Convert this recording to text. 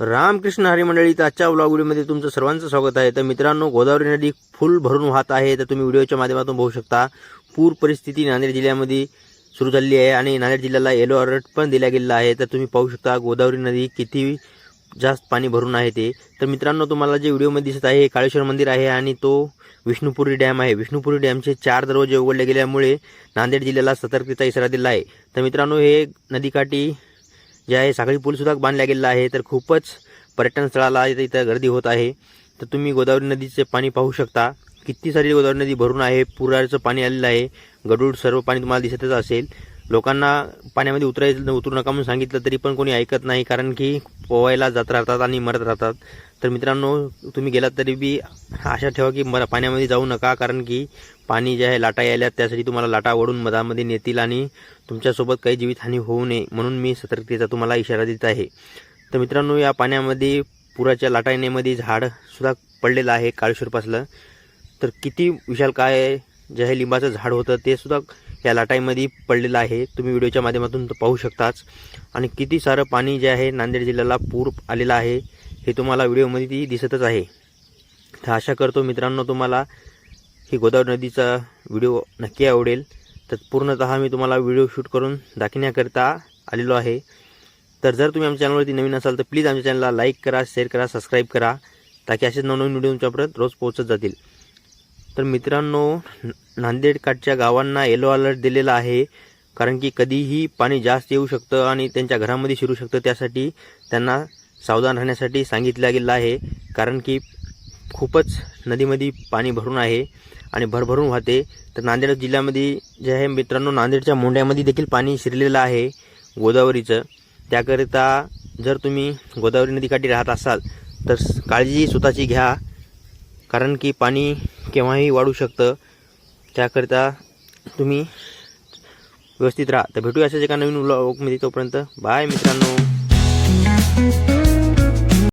रामकृष्ण हरिमंडळी आजच्या व्लॉगमध्ये तुमचं सर्वांचं स्वागत आहे. तर मित्रांनो गोदावरी नदी फुल भरून वाहत आहे. तर तुम्ही व्हिडिओच्या माध्यमातून पाहू शकता पूर परिस्थिती नांदेड जिल्ह्यामध्ये सुरू झालेली आहे आणि नांदेड जिल्ह्याला येलो अलर्ट पण दिला गेलेला आहे. तर तुम्ही पाहू शकता गोदावरी नदी किती जास्त पाणी भरून आहे ते. तर मित्रांनो तुम्हाला जे व्हिडिओमध्ये दिसत आहे हे काळेश्वर मंदिर आहे आणि तो विष्णुपुरी डॅम आहे. विष्णुपुरी डॅमचे चार दरवाजे उघडले गेल्यामुळे नांदेड जिल्ह्याला सतर्कतेचा इशारा दिला आहे. तर मित्रांनो हे नदीकाठी जे आहे साखळी पूलसुद्धा बांधला गेलेला आहे. तर खूपच पर्यटन स्थळाला इथं इथं गर्दी होत आहे. तर तुम्ही गोदावरी नदीचे पाणी पाहू शकता. किती सारी गोदावरी नदी भरून आहे. पुराचं पाणी आलेलं आहे. गडूड सर्व पाणी तुम्हाला दिसतच असेल. लोकांना पाण्यामध्ये उतरायचं उतरू नका म्हणून सांगितलं तरी पण कोणी ऐकत नाही कारण की पोवायला जात राहतात आणि मरत राहतात. तर मित्रांनो तुम्ही गेलात तरी बी आशा ठेवा की मरा पाण्यामध्ये जाऊ नका कारण की पाणी जे आहे लाटा यायला त्यासाठी तुम्हाला लाटा ओढून मधामध्ये नेतील आणि तुमच्यासोबत काही जीवितहानी होऊ नये म्हणून मी सतर्कतेचा तुम्हाला इशारा देत आहे. तर मित्रांनो या पाण्यामध्ये पुराच्या लाटा येण्यामध्ये झाडसुद्धा पडलेलं आहे काळेश्वरपासलं तर किती विशाल काय जे आहे लिंबाचं झाड होतं ते सुद्धा या लाटाईमध्ये पडलेला आहे. तुम्ही व्हिडिओच्या माध्यमातून पाहू शकताच. आणि किती सारं पाणी जे आहे नांदेड जिल्ह्याला पूर आलेलं आहे हे तुम्हाला व्हिडिओमध्ये ती दिसतच आहे. तर आशा करतो मित्रांनो तुम्हाला ही गोदावरी नदीचा व्हिडिओ नक्की आवडेल. तर पूर्णतः मी तुम्हाला व्हिडिओ शूट करून दाखवण्याकरिता आलेलो आहे. तर जर तुम्ही आमच्या चॅनलवरती नवीन असाल तर प्लीज आमच्या चॅनलला लाईक करा शेअर करा सबस्क्राईब करा ताकी असेच नवनवीन व्हिडिओ तुमच्यापर्यंत रोज पोहोचत जातील. तर मित्रांनो नांदेडकाठच्या गावांना येलो अलर्ट दिलेला आहे. कारण की कधीही पाणी जास्त येऊ शकतं आणि त्यांच्या घरामध्ये शिरू शकतं. त्यासाठी त्यांना सावधान राहण्यासाठी सांगितलं गेलं आहे. कारण की खूपच नदीमध्ये पाणी भरून आहे आणि भरभरून वाहते. तर नांदेड जिल्ह्यामध्ये जे आहे मित्रांनो नांदेडच्या मोंड्यामध्ये देखील पाणी शिरलेलं आहे गोदावरीचं. त्याकरिता जर तुम्ही गोदावरी नदीकाठी राहत असाल तर काळजी स्वतःची घ्या. कारण की पाणी केव्हाही वाढू शकतं. त्याकरिता तुम्ही व्यवस्थित राहा. तर भेटूया अशाच एका नवीन व्लॉगमध्ये तोपर्यंत. बाय मित्रांनो.